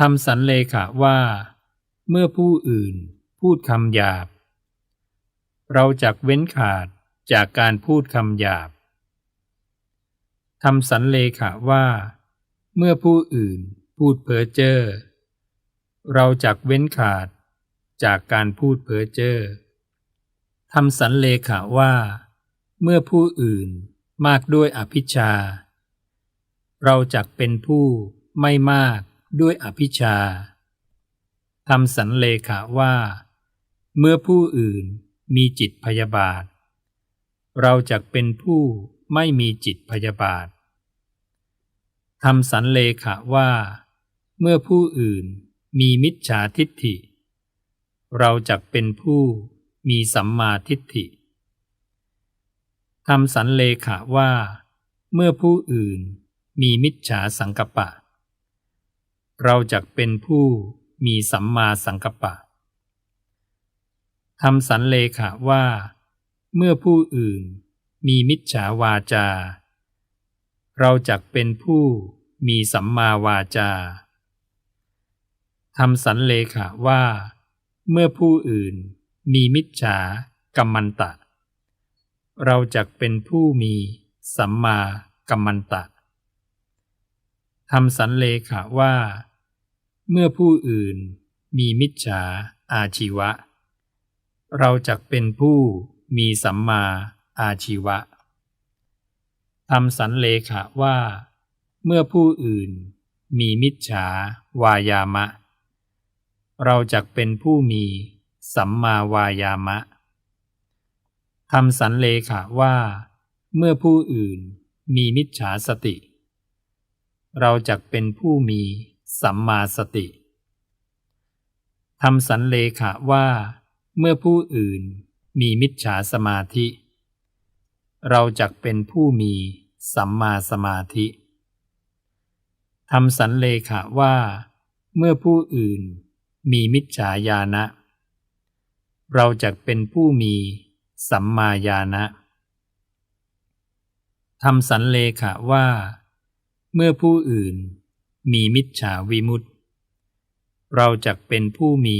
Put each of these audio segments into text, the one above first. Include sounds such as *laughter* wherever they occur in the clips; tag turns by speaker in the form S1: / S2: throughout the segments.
S1: ทำสันเลขะว่า เมื่อผู้อื่นพูดคำหยาบ เราจักเว้นขาดจากการพูดคำหยาบทำสันเลขะว่า เมื่อผู้อื่นพูดเพ้อเจ้อเราจักเว้นขาดจากการพูดเพ้อเจ้อทำสันเลขะว่า เมื่อผู้อื่นมากด้วยอภิชา เราจักเป็นผู้ไม่มาก ด้วยอภิชาทำสันเลขะว่า เมื่อผู้อื่นมีจิตพยาบาท เราจักเป็นผู้ไม่มีจิตพยาบาททำสันเลขะว่า เมื่อผู้อื่นมีมิจฉาทิฏฐิ เราจักเป็นผู้มีสัมมาทิฏฐิทำสันเลขะว่า เมื่อผู้อื่นมีมิจฉาสังกปะ เราจักเป็นผู้มีสัมมาสังกัปปะทำสันเลขะว่า เมื่อผู้อื่นมีมิจฉาวาจา เราจักเป็นผู้มีสัมมาวาจาทำสันเลขะว่า เมื่อผู้อื่นมีมิจฉากรรมันตะ เราจักเป็นผู้มีสัมมากัมมันตะทำสันเลขะว่า เมื่อผู้อื่นมีมิจฉาอาชีวะ เราจักเป็นผู้มีสัมมาอาชีวะทำสันเลขะว่า เมื่อผู้อื่นมีมิจฉาวายามะ เราจักเป็นผู้มีสัมมาวายามะทำสันเลขะว่า เมื่อผู้อื่นมีมิจฉาสติ เราจักเป็นผู้มี สัมมาสติทำสันเลขะว่า เมื่อผู้อื่นมีมิจฉาสมาธิ เราจักเป็นผู้มีสัมมาสมาธิทำสันเลขะว่า เมื่อผู้อื่นมีมิจฉาญาณะเราจะเป็นผู้มีสัมมาญาณะทำสันเลขะว่า เมื่อผู้อื่น มีมิจฉาวิมุตติ เราจะเป็นผู้มี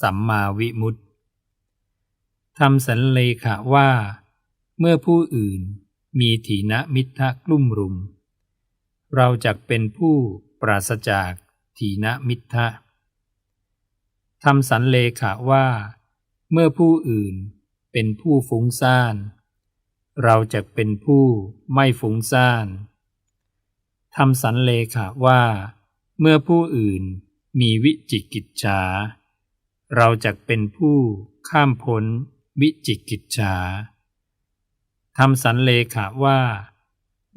S1: สัมมาวิมุตติทำสันเลขะว่า เมื่อผู้อื่นมีถีนมิทะกลุ่มรุม เราจะเป็นผู้ปราศจากถีนมิทะทำสันเลขะว่า เมื่อผู้อื่นเป็นผู้ฟุ้งซ่าน เราจะเป็นผู้ไม่ฟุ้งซ่าน ทำสันเลขะว่า เมื่อผู้อื่นมีวิจิกิจฉาเราจะเป็นผู้ข้ามพ้นวิจิกิจฉาทำสันเลขะว่า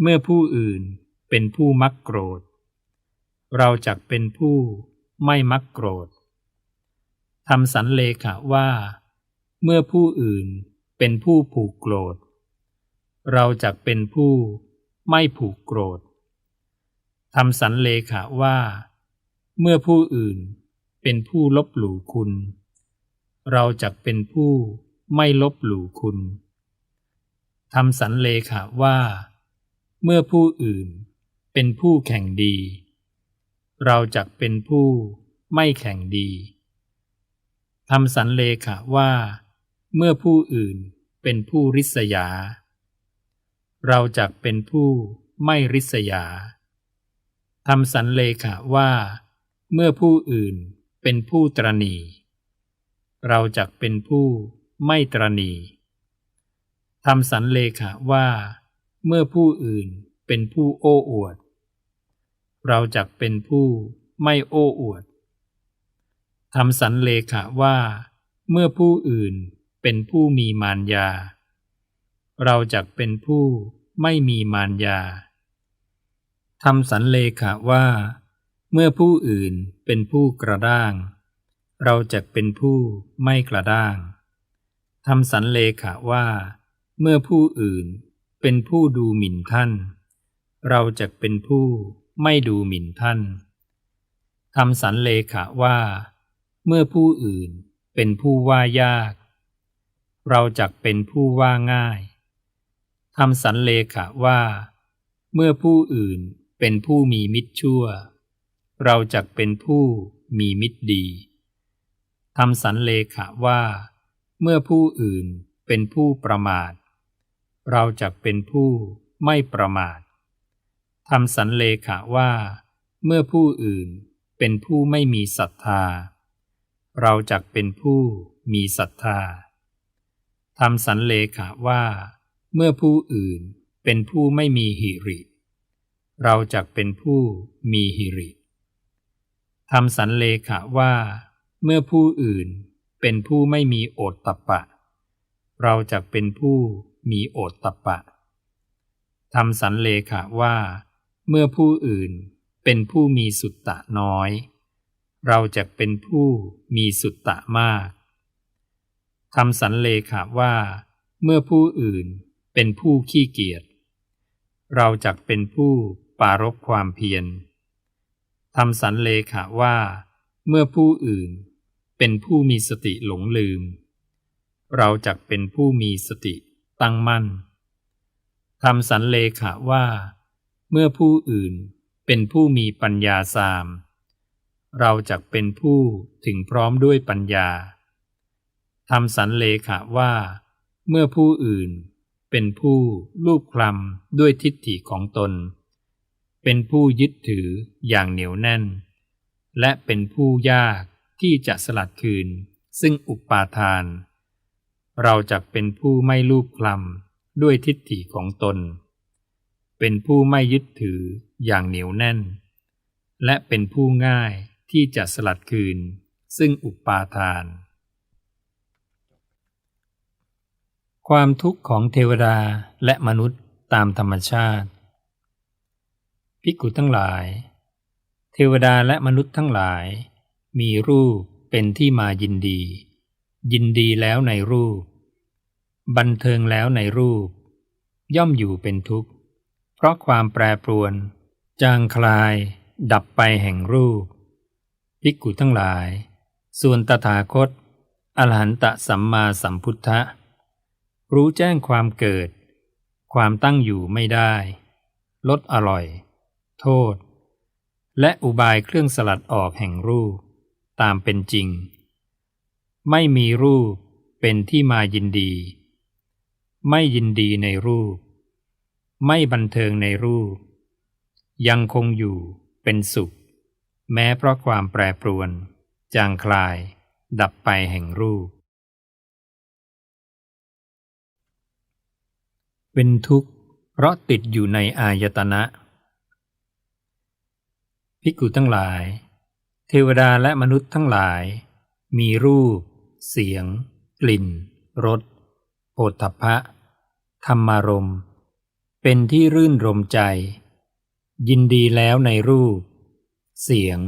S1: เมื่อผู้อื่นเป็นผู้มักโกรธ เราจะเป็นผู้ไม่มักโกรธทำสันเลขะว่า เมื่อผู้อื่นเป็นผู้ผูกโกรธ เราจะเป็นผู้ไม่ผูกโกรธ ทำสันเลขะว่า เมื่อผู้อื่นเป็นผู้ลบหลู่คุณ เราจะเป็นผู้ไม่ลบหลู่คุณทำสันเลขะว่า เมื่อผู้อื่นเป็นผู้แข่งดี เราจะเป็นผู้ไม่แข่งดีทำสันเลขะว่า เมื่อผู้อื่นเป็นผู้ริษยา เราจะเป็นผู้ไม่ริษยา ทำสันเลขะว่า เมื่อผู้อื่นเป็นผู้ตรณีเราจะเป็นผู้ไม่ตรณีทำสันเลขะว่า เมื่อผู้อื่นเป็นผู้โอ้อวด เราจะเป็นผู้ไม่โอ้อวดทำสันเลขะว่า เมื่อผู้อื่นเป็นผู้มีมารยา เราจะเป็นผู้ไม่มีมารยา ทำสันเลขะว่า เมื่อผู้อื่นเป็นผู้กระด้าง เราจะเป็นผู้ไม่กระด้างทำสันเลขะว่า เมื่อผู้อื่นเป็นผู้ดูหมิ่นท่าน เราจะเป็นผู้ไม่ดูหมิ่นท่านทำสันเลขะว่า เมื่อผู้อื่นเป็นผู้ว่ายาก เราจักเป็นผู้ว่าง่ายทำสันเลขะว่า เมื่อผู้อื่น เป็นผู้มีมิตรชั่ว เราจักเป็นผู้มีมิตรดีทำสันเลขะว่า เมื่อผู้อื่นเป็นผู้ประมาท เราจักเป็นผู้ไม่ประมาททำสันเลขะว่า เมื่อผู้อื่นเป็นผู้ไม่มีศรัทธา เราจักเป็นผู้มีศรัทธาทำสันเลขะว่า เมื่อผู้อื่นเป็นผู้ไม่มีหิริ เราจักเป็นผู้มีหิริทำสันเลขะว่า เมื่อผู้อื่นเป็นผู้ไม่มีโอตตะปะ เราจักเป็นผู้มีโอตตะปะทำสันเลขะว่า เมื่อผู้อื่นเป็นผู้มีสุตตะน้อย เราจะเป็นผู้มีสุตตะมากทำสันเลขะว่า เมื่อผู้อื่นเป็นผู้ขี้เกียจเราจะเป็นผู้ ปารบความเพียรทำสันเลขะว่า เมื่อผู้อื่นเป็นผู้มีสติหลงลืม เราจะเป็นผู้มีสติตั้งมั่นทำสันเลขะว่า เมื่อผู้อื่นเป็นผู้มีปัญญาสาม เราจะเป็นผู้ถึงพร้อมด้วยปัญญาทำสันเลขะว่า เมื่อผู้อื่นเป็นผู้ลูบคลำด้วยทิฏฐิของตน เป็นผู้ยึดถืออย่างเหนียวแน่น และเป็นผู้ยากที่จะสลัดคืน ซึ่งอุปาทาน เราจะเป็นผู้ไม่ลูบคลำด้วยทิฏฐิของตน เป็นผู้ไม่ยึดถืออย่างเหนียวแน่น และเป็นผู้ง่ายที่จะสลัดคืน ซึ่งอุปาทาน ความทุกข์ของเทวดาและมนุษย์ตามธรรมชาติ พิกุทั้งหลาย เทวดาและมนุษย์ทั้งหลาย มีรูปเป็นที่มายินดี ยินดีแล้วในรูป บันเทิงแล้วในรูป ย่อมอยู่เป็นทุกข์ เพราะความแปรปรวน จางคลาย ดับไปแห่งรูปพิกุทั้งหลาย ส่วนตถาคต อรหันตสัมมาสัมพุทธะ รู้แจ้งความเกิด ความตั้งอยู่ไม่ได้ ลดอร่อย โทษ และอุบายเครื่องสลัดออกแห่งรูป ตามเป็นจริง ไม่มีรูปเป็นที่มายินดี ไม่ยินดีในรูป ไม่บันเทิงในรูป ยังคงอยู่เป็นสุข แม้เพราะความแปรปรวน จางคลาย ดับไปแห่งรูป เป็นทุกข์เพราะติดอยู่ในอายตนะ ภิกขุทั้งหลาย เทวดาและมนุษย์ทั้งหลาย มีรูป เสียง กลิ่นรสโผฏฐพะ ธรรมารม เป็นที่รื่นรมใจ ยินดีแล้วในรูป เสียง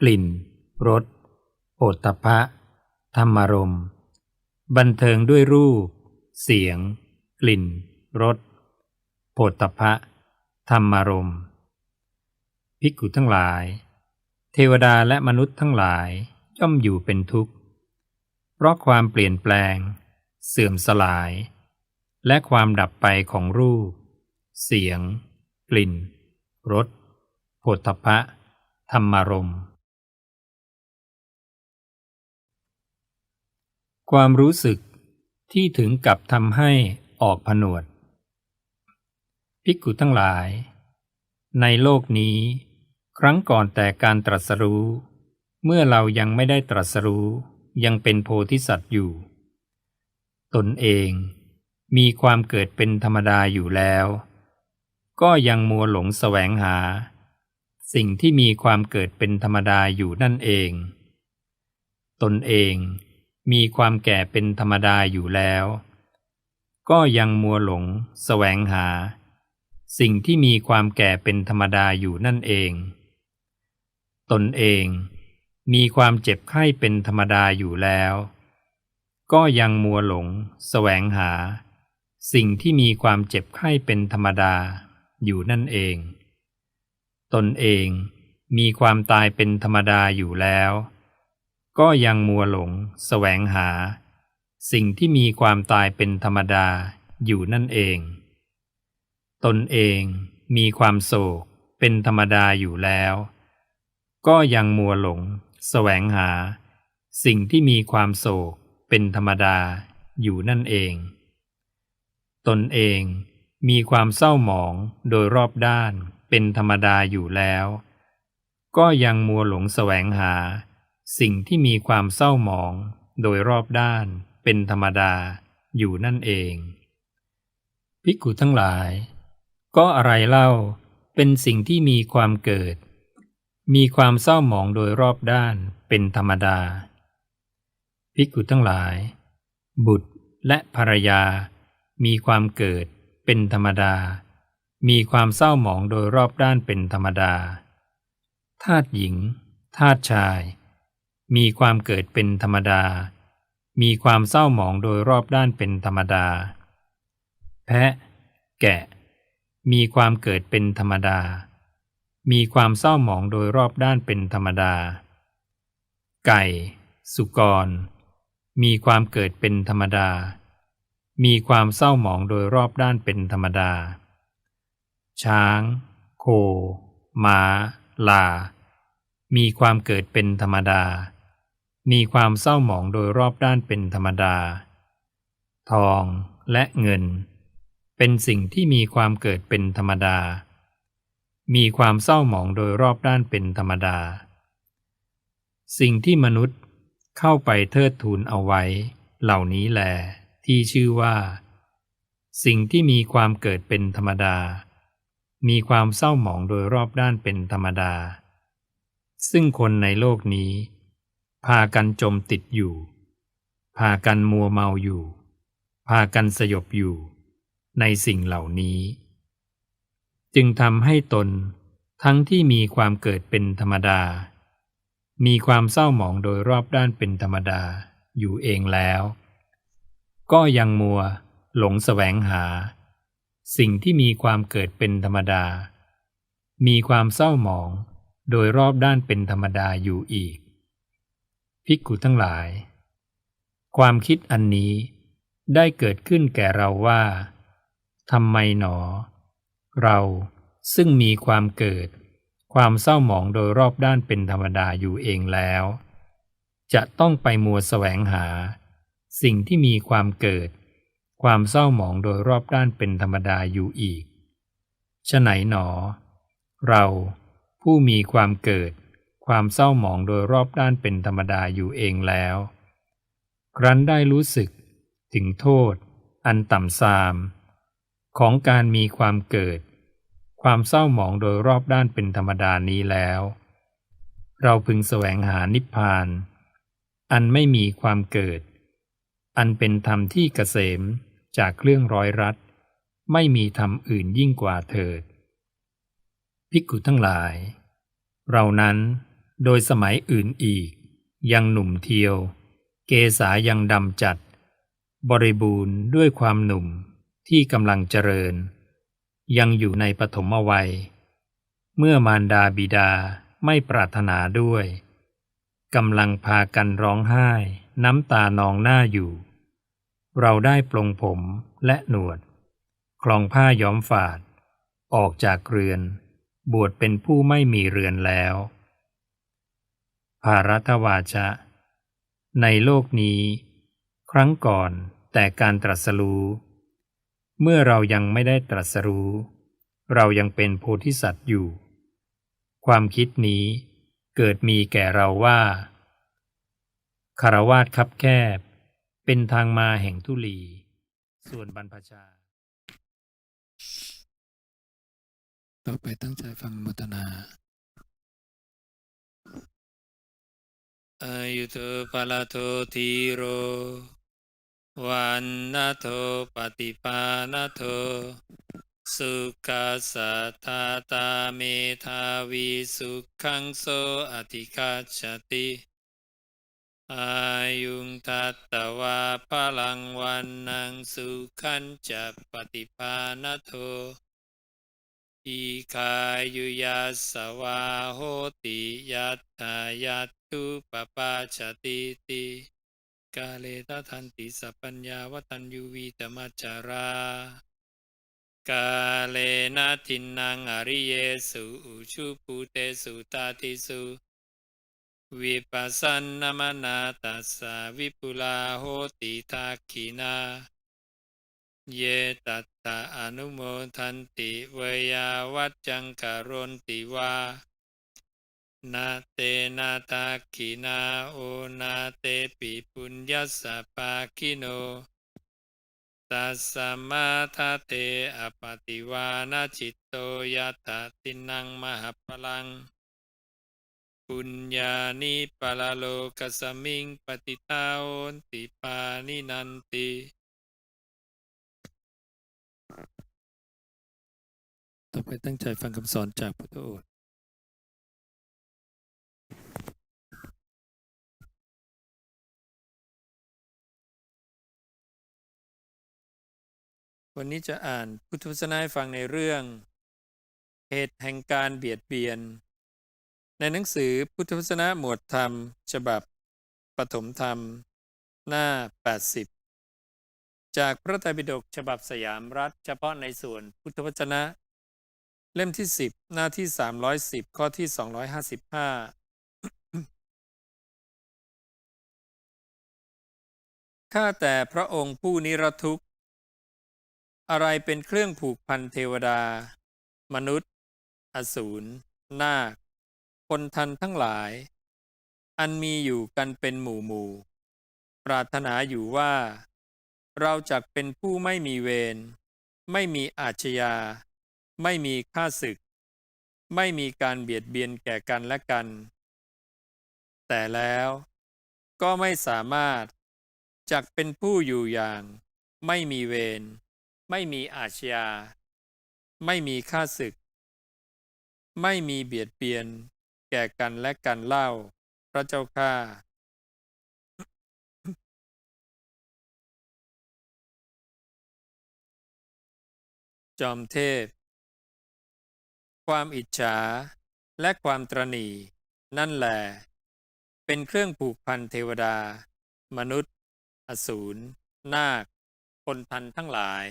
S1: กลิ่นรสโผฏฐพะ ธรรมารม บันเทิงด้วยรูป เสียง กลิ่นรสโผฏฐะธรรมารม ภิกขุทั้งหลาย เทวดาและมนุษย์ทั้งหลายย่อมอยู่เป็นทุกข์ เพราะความเปลี่ยนแปลง เสื่อมสลาย และความดับไปของรูป เสียง กลิ่นรสโผฏฐะธรรมารมความรู้สึกที่ถึงกับทำให้ออกผนวด ภิกขุทั้งหลาย ในโลกนี้ ครั้งก่อนแต่การตรัสรู้ เมื่อเรายังไม่ได้ตรัสรู้ยังเป็นโพธิสัตว์อยู่ ตนเองมีความเกิดเป็นธรรมดาอยู่แล้ว ก็ยังมัวหลงแสวงหา สิ่งที่มีความเกิดเป็นธรรมดาอยู่นั่นเอง ตนเองมีความแก่เป็นธรรมดาอยู่แล้ว ก็ยังมัวหลงแสวงหา สิ่งที่มีความแก่เป็นธรรมดาอยู่นั่นเอง ตนเองมีความเจ็บไข้เป็นธรรมดาอยู่แล้ว ก็ยังมัวหลงแสวงหา สิ่งที่มีความเจ็บไข้เป็นธรรมดาอยู่นั่นเอง ตนเองมีความตายเป็นธรรมดาอยู่แล้ว ก็ยังมัวหลงแสวงหา สิ่งที่มีความตายเป็นธรรมดาอยู่นั่นเอง ตนเองมีความโศกเป็นธรรมดาอยู่แล้ว ก็ยังมัวหลงแสวงหา สิ่งที่มีความโศกเป็นธรรมดาอยู่นั่นเอง ตนเองมีความเศร้าหมองโดยรอบด้านเป็นธรรมดาอยู่แล้ว ก็ยังมัวหลงแสวงหา สิ่งที่มีความเศร้าหมองโดยรอบด้านเป็นธรรมดาอยู่นั่นเอง ภิกขุทั้งหลาย ก็อะไรเล่าเป็นสิ่งที่มีความเกิด มีความเศร้าหมองโดยรอบด้านเป็นธรรมดา ภิกขุทั้งหลาย บุตรและภรรยา มีความเกิดเป็นธรรมดา มีความเศร้าหมองโดยรอบด้านเป็นธรรมดาทาตุหญิงทาตุชาย มีความเกิดเป็นธรรมดา มีความเศร้าหมองโดยรอบด้านเป็นธรรมดา แพะ แกะ มีความเกิดเป็นธรรมดา มีความเศร้าหมองโดยรอบด้านเป็นธรรมดา ไก่ สุกร มีความเกิดเป็นธรรมดา มีความเศร้าหมองโดยรอบด้านเป็นธรรมดา ช้าง โค ม้า ลา มีความเกิดเป็นธรรมดา มีความเศร้าหมองโดยรอบด้านเป็นธรรมดา ทองและเงิน เป็นสิ่งที่มีความเกิดเป็นธรรมดา มีความเศร้าหมองโดยรอบด้านเป็นธรรมดา สิ่งที่มนุษย์เข้าไปเทิดทูนเอาไว้ เหล่านี้แหลที่ชื่อว่า สิ่งที่มีความเกิดเป็นธรรมดา มีความเศร้าหมองโดยรอบด้านเป็นธรรมดา ซึ่งคนในโลกนี้ พากันจมติดอยู่ พากันมัวเมาอยู่ พากันสยบอยู่ ในสิ่งเหล่านี้ จึงทำให้ตนทั้งที่มีความเกิดเป็นธรรมดา มีความเศร้าหมองโดยรอบด้านเป็นธรรมดาอยู่เองแล้ว ก็ยังมัวหลงแสวงหา สิ่งที่มีความเกิดเป็นธรรมดา มีความเศร้าหมองโดยรอบด้านเป็นธรรมดาอยู่อีกภิกขุทั้งหลาย ความคิดอันนี้ได้เกิดขึ้นแก่เราว่าทำไมหนอ เราซึ่งมีความเกิด ความเศร้าหมองโดยรอบด้านเป็นธรรมดาอยู่เองแล้ว จะต้องไปมัวแสวงหา สิ่งที่มีความเกิด ความเศร้าหมองโดยรอบด้านเป็นธรรมดาอยู่อีกฉะไหนหนอ เราผู้มีความเกิด ความเศร้าหมองโดยรอบด้านเป็นธรรมดาอยู่เองแล้ว ครั้นได้รู้สึกถึงโทษ อันต่ำทราม ของการมีความเกิด ความเศร้าหมองโดยรอบด้านเป็นธรรมดานี้แล้ว เราพึงแสวงหานิพพาน อันไม่มีความเกิด อันเป็นธรรมที่เกษมจากเครื่องร้อยรัดไม่มีธรรมอื่นยิ่งกว่าเถิด ภิกขุทั้งหลาย เรานั้นโดยสมัยอื่นอีก ยังหนุ่มเทียว เกษายังดำจัด บริบูรณ์ด้วยความหนุ่ม ที่กำลังเจริญ ยังอยู่ในปฐมวัย เมื่อมารดาบิดาไม่ปรารถนาด้วยกำลังพากันร้องไห้ น้ำตานองหน้าอยู่ เราได้ปลงผมและหนวด คลองผ้าย้อมฝาด ออกจากเรือน บวชเป็นผู้ไม่มีเรือนแล้ว ภารัตวาชะในโลกนี้ ครั้งก่อนแต่การตรัสรู้ เมื่อเรายังไม่ได้ตรัสรู้ เรายังเป็นโพธิสัตว์อยู่ ความคิดนี้เกิดมีแก่เราว่าคารวาสคับแคบ เป็นทางมาแห่งทุลี ส่วนบรรพชา
S2: ต่อไปตั้งใจฟังมุตนา
S1: อายุโตปะละโททีโร วันนาโทปฏิปานาโท สุขัสสะทาตาเมทาวิสุขังโสอธิคัจฉติอายุงทัตตวาพลังวันนังสุขันจะปฏิปานาโทอีกายุยัสสวาโหติยัตถายัตตุปปาชติติ กาเลตทันติสัปัญญาวตัญยูวีตมัจจารากาเลนะทินังอริเยสุอุชุปูเตสุตาติสุวิปัสสนนมนาตัสสะวิปุลาโหติทักขินา เยตัตตะอนุโมทันติเวยาวัจจังการนติวา นาเตนาตาคินาโอนาเตปิปุญญสสะปาคิโนตัสสมาทาเตอปติวานาจิตโตยะตตินังมหปลัง ปุญญานิปะลโลกสมิงปฏิตาโอนติปานินันติ
S2: ต่อไปตั้งใจฟังคำสอนจากพุทธโอษ
S1: วันนี้จะอ่านพุทธวจนะให้ฟังในเรื่อง เหตุแห่งการเบียดเบียน ในหนังสือพุทธวจนะหมวดธรรม ฉบับปฐมธรรม หน้า 80 จากพระไตรปิฎกฉบับสยามรัฐ เฉพาะในส่วนพุทธวจนะ เล่มที่ 10 หน้าที่ 310 ข้อที่ 255 ข้าแต่พระองค์ผู้นิรทุกข อะไรเป็นเครื่องผูกพันเทวดา มนุษย์ อสูร นาค คนทันทั้งหลาย อันมีอยู่กันเป็นหมู่หมู่ ปรารถนาอยู่ว่า เราจักเป็นผู้ไม่มีเวร ไม่มีอาชญา ไม่มีค่าศึก ไม่มีการเบียดเบียนแก่กันและกัน แต่แล้วก็ไม่สามารถจักเป็นผู้อยู่อย่าง ไม่มีเวร ไม่มีอาชญา ไม่มีค่าศึก ไม่มีเบียดเบียน แก่กันและกันเล่า พระเจ้าข้าจอมเทพ ความอิจฉาและความตรณีนั่นแหละเป็นเครื่องผูกพันเทวดา มนุษย์ อสูร นาค คนทันทั้งหลาย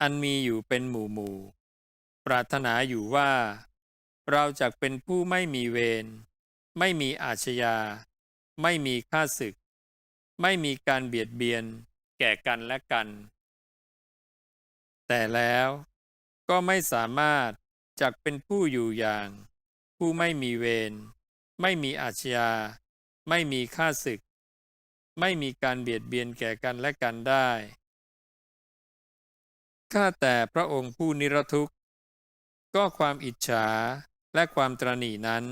S1: อันมีอยู่เป็นหมู่หมู่ ปรารถนาอยู่ว่า เราจะเป็นผู้ไม่มีเวร ไม่มีอาชญา ไม่มีค่าศึก ไม่มีการเบียดเบียน แก่กันและกัน แต่แล้วก็ไม่สามารถจักเป็นผู้อยู่อย่าง ผู้ไม่มีเวร ไม่มีอาชญา ไม่มีค่าศึก ไม่มีการเบียดเบียนแก่กันและกันได้ ข้าแต่พระองค์ผู้นิรทุกข์ ก็ความอิจฉาและความตรณีนั้น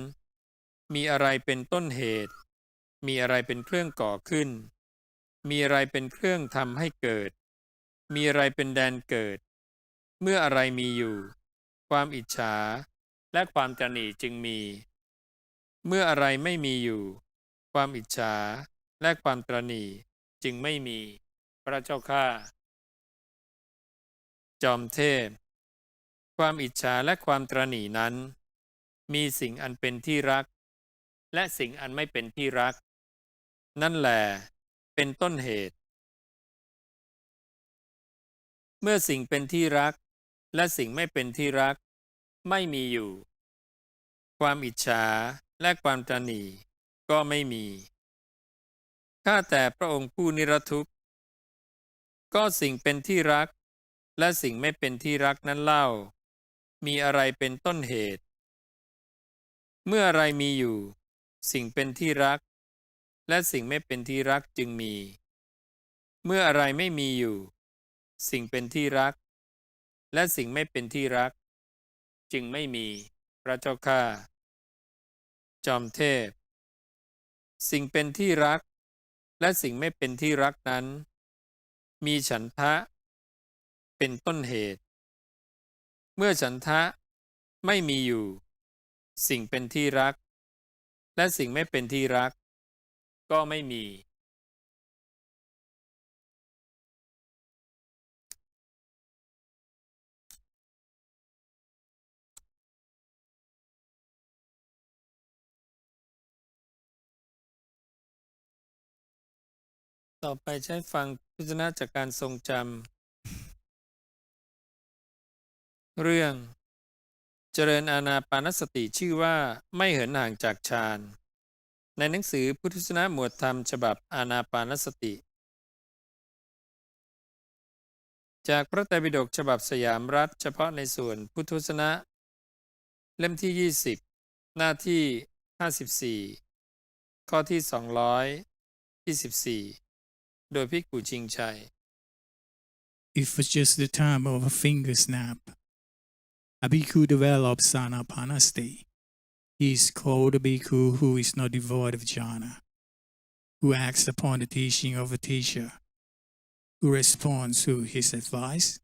S1: มีอะไรเป็นต้นเหตุ มีอะไรเป็นเครื่องก่อขึ้น มีอะไรเป็นเครื่องทำให้เกิด มีอะไรเป็นแดนเกิด เมื่ออะไรมีอยู่ ความอิจฉาและความตรณีจึงมี เมื่ออะไรไม่มีอยู่ ความอิจฉาและความตรณีจึงไม่มี พระเจ้าข้า จอมเทพ ความอิจฉาและความตรณีนั้น มีสิ่งอันเป็นที่รัก และสิ่งอันไม่เป็นที่รัก นั่นแหละเป็นต้นเหตุ เมื่อสิ่งเป็นที่รัก และสิ่งไม่เป็นที่รัก ไม่มีอยู่ ความอิจฉาและความตรณีก็ไม่มีข้าแต่พระองค์ผู้นิรทุกข์ ก็สิ่งเป็นที่รัก และสิ่งไม่เป็นที่รักนั้นเล่า มีอะไรเป็นต้นเหตุ เมื่ออะไรมีอยู่ สิ่งเป็นที่รัก และสิ่งไม่เป็นที่รักจึงมี เมื่ออะไรไม่มีอยู่ สิ่งเป็นที่รัก และสิ่งไม่เป็นที่รัก จึงไม่มี พระเจ้าข้าจอมเทพ สิ่งเป็นที่รัก และสิ่งไม่เป็นที่รักนั้น มีฉันทะ เป็นต้นเหตุ เมื่อฉันทะไม่มีอยู่ สิ่งเป็นที่รัก และสิ่งไม่เป็นที่รัก ก็ไม่มี ต่อไปใช้ฟังพิจารณาจากการทรงจำ เรื่อง เจริญอานาปานสติชื่อว่าไม่เหินห่างจากฌาน
S2: ในหนังสือพุทธศาสนาหมวดธรรมฉบับอานาปานสติ จากพระไตรปิฎกฉบับสยามรัฐเฉพาะในส่วนพุทธศาสนาเล่มที่ 20 หน้าที่ 54 ข้อที่ 224 โดยพิกกุชิงชัย
S3: If for just the time of a finger snap, a bhikkhu develops anapanasati. He is called a bhikkhu who is not devoid of jhana, who acts upon the teaching of a teacher, who responds to his advice,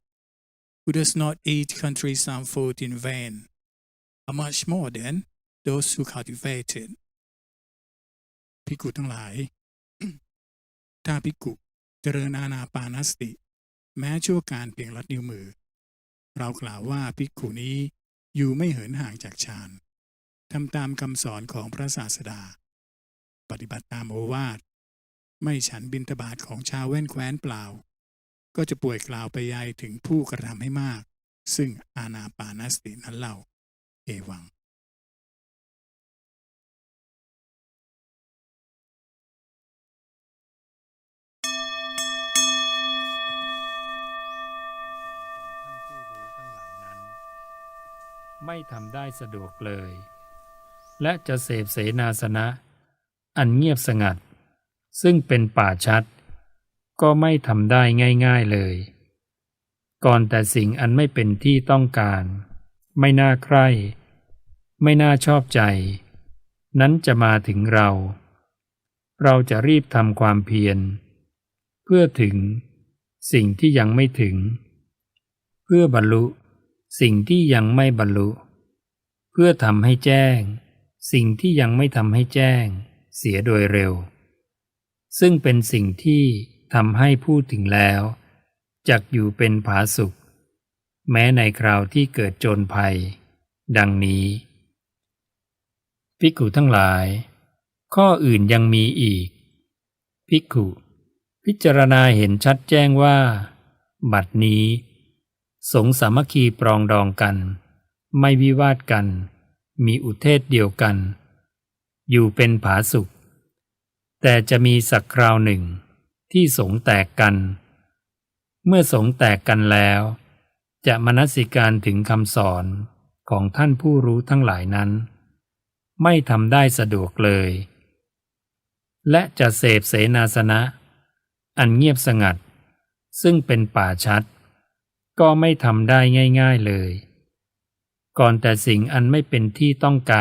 S3: who does not eat countryside food in vain, are much more than those who cultivate it. ภิกขุทั้งหลาย ถ้าภิกขุเจริญอานาปานสติ แม้ชั่วการเพียงลัดนิ้วมือ *clears throat* เรากล่าวว่าภิกขุนี้อยู่ไม่เหินห่างจากฌานทำตามคำสอนของพระศาสดา ปฏิบัติตามโอวาท ไม่ฉันบินทบาทของชาวแว่นแคว้นเปล่า ก็จะป่วยกล่าวไปยายถึงผู้กระทำให้มาก ซึ่งอาณาปานสตินั้นเล่า เอวัง
S1: ไม่ทำได้สะดวกเลย และจะเสพเสนาสนะ อันเงียบสงัด ซึ่งเป็นป่าชัด ก็ไม่ทำได้ง่ายๆเลย ก่อนแต่สิ่งอันไม่เป็นที่ต้องการ ไม่น่าใคร่ไม่น่าชอบใจ นั้นจะมาถึงเรา เราจะรีบทำความเพียร เพื่อถึงสิ่งที่ยังไม่ถึง เพื่อบรรลุ สิ่งที่ยังไม่บรรลุ เพื่อทำให้แจ้ง สิ่งที่ยังไม่ทำให้แจ้ง เสียโดยเร็ว ซึ่งเป็นสิ่งที่ทำให้พูดถึงแล้วจักอยู่เป็นผาสุข แม้ในคราวที่เกิดโจรภัย ดังนี้ภิกขุทั้งหลาย ข้ออื่นยังมีอีกภิกขุ พิจารณาเห็นชัดแจ้งว่า บัดนี้ สงสามัคคีปรองดองกัน ไม่วิวาทกัน มีอุเทศเดียวกัน อยู่เป็นผาสุข แต่จะมีสักคราวหนึ่งที่สงแตกกัน เมื่อสงแตกกันแล้ว จะมนสิการถึงคำสอนของท่านผู้รู้ทั้งหลายนั้น ไม่ทำได้สะดวกเลย และจะเสพเสนาสนะ อันเงียบสงัด ซึ่งเป็นป่าชัด ก็ไม่ทำได้ง่าย ๆเลย ก่อนแต่สิ่งอันไม่เป็นที่ต้องการ